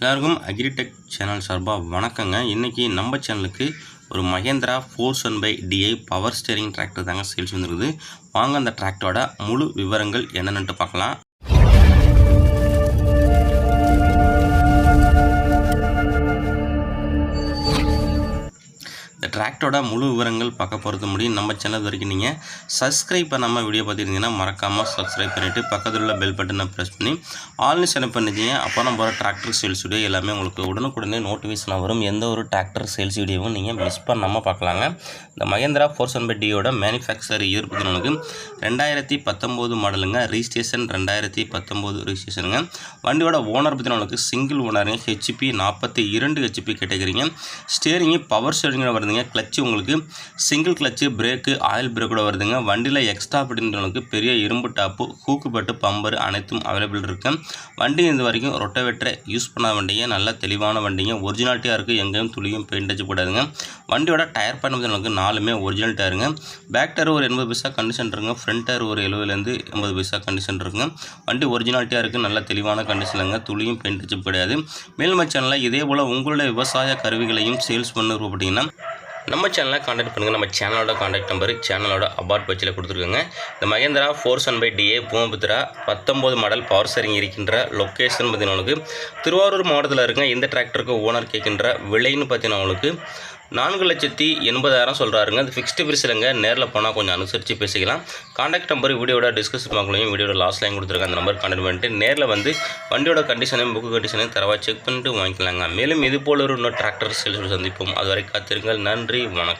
எல்லாருக்கும் agritech channel சார்பாக வணக்கங்க. இன்றைக்கி நம்ம சேனலுக்கு ஒரு Mahindra four one by DI power steering tractor தாங்க சேல்ஸ் வந்துருக்குது. வாங்க அந்த டிராக்டரோட முழு விவரங்கள் என்னென்னு பார்க்கலாம். டிராக்டோட முழு விவரங்கள் பார்க்க போகிறது முடியும். நம்ம சேனல் வரைக்கும் நீங்கள் சப்ஸ்கிரைப் பண்ணாமல் வீடியோ பார்த்துருந்தீங்கன்னா மறக்காமல் சப்ஸ்கிரைப் பண்ணிவிட்டு பக்கத்தில் உள்ள பெல் பட்டனை ப்ரெஸ் பண்ணி ஆன்லைன் செலக்ட் பண்ணிச்சிங்க அப்போ நம்ம போகிற டிராக்டர் சேல்ஸ் வீடியோ எல்லாமே உங்களுக்கு உடனுக்குடனே நோட்டிஃபிகேஷன் வரும். எந்த ஒரு டிராக்டர் சேல்ஸ் வீடியோவும் நீங்கள் மிஸ் பண்ணாமல் பார்க்கலாங்க. இந்த மகேந்திரா ஃபோர் செவன் டியோட மேனுஃபேக்சர் இயர் பார்த்தீங்கன்னா ரெண்டாயிரத்தி பத்தொம்போது மாடலுங்க ரிஜிஸ்ட்ரேஷன் ரெண்டாயிரத்தி பத்தொம்போது ரிஜிஸ்ட்ரேஷனுங்க வண்டியோட ஓனர் பார்த்தீங்கன்னா சிங்கிள் ஓனருங்க ஹெச்பி நாற்பத்தி இரண்டு ஹெச்பி கேட்டகிரிங்க. ஸ்டேரிங்கு பவர் ஸ்டேரிங்கில் வருதுங்க. கிளச்சு உங்களுக்கு சிங்கிள் கிளச்சு பிரேக்கு ஆயில் பிரேக்கோட வருதுங்க. வண்டியில் எக்ஸ்ட்ரா அப்படின்றவங்களுக்கு பெரிய இரும்பு டாப்பு ஹூக்கு பட்டு பம்பர் அனைத்தும் அவைலபிள் இருக்குது வண்டி இது வரைக்கும் ரொட்டவேட்டரை யூஸ் பண்ண வண்டிங்க. நல்ல தெளிவான வண்டிங்க. ஒரிஜினாலிட்டியாக இருக்குது எங்கேயும் துளியும் பெயிண்ட் அடிச்சு போடாதுங்க. வண்டியோட டயர் பண்ணதுக்கு நாலுமே ஒரிஜினல் டயருங்க பேக் டயர் ஒரு எண்பது பைசா கண்டிஷன் இருக்குங்க. ஃப்ரண்ட் டயர் ஒரு எழுபதுலேருந்து எண்பது பைசா கண்டிஷன் இருக்குங்க. வண்டி ஒரிஜினாலிட்டியாக இருக்குது நல்ல தெளிவான கண்டிஷனுங்க துளியும் பெயிண்ட் அடிச்சு கிடையாது மேல்மை சேனலில் இதே போல் உங்களுடைய விவசாய கருவிகளையும் சேல்ஸ் பண்ண நம்ம சேனலை காண்டாக்ட் பண்ணுங்கள் நம்ம சேனலோட காண்டாக்ட் நம்பர் சேனலோட அபார்ட் பட்சில் கொடுத்துருக்கோங்க. இந்த Mahindra four seven by DA Bhoomiputra பத்தொம்போது மாடல் பவர் சரிங்க இருக்கின்ற லொக்கேஷன் பார்த்தீங்கன்னா உங்களுக்கு திருவாரூர் மாவட்டத்தில் இருக்குங்க இந்த டிராக்டருக்கு ஓனர் கேட்கின்ற விலைன்னு பார்த்தீங்கன்னா உங்களுக்கு நான்கு லட்சத்தி எண்பதாயிரம் சொல்கிறாருங்க அது ஃபிக்ஸ்டு பிரிசிலங்க நேரில் போனால் கொஞ்சம் அனுசரித்து பேசிக்கலாம். காண்டாக்ட் நம்பர் வீடியோட டிஸ்கஸ் பார்க்கலையும் வீடியோட லாஸ்ட் லைன் கொடுத்துருக்காங்க அந்த நம்பர் கான்டாக்ட் பண்ணிட்டு நேரில் வந்து வண்டியோட கண்டிஷனையும் புக்கு கண்டிஷனையும் தரவாக செக் பண்ணிட்டு வாங்கிக்கலாங்க. மேலும் இது போல ஒரு இன்னும் டிராக்டர் சேல்ஸ் சந்திப்போம். அதுவரை காத்திருங்கள். நன்றி. வணக்கம்.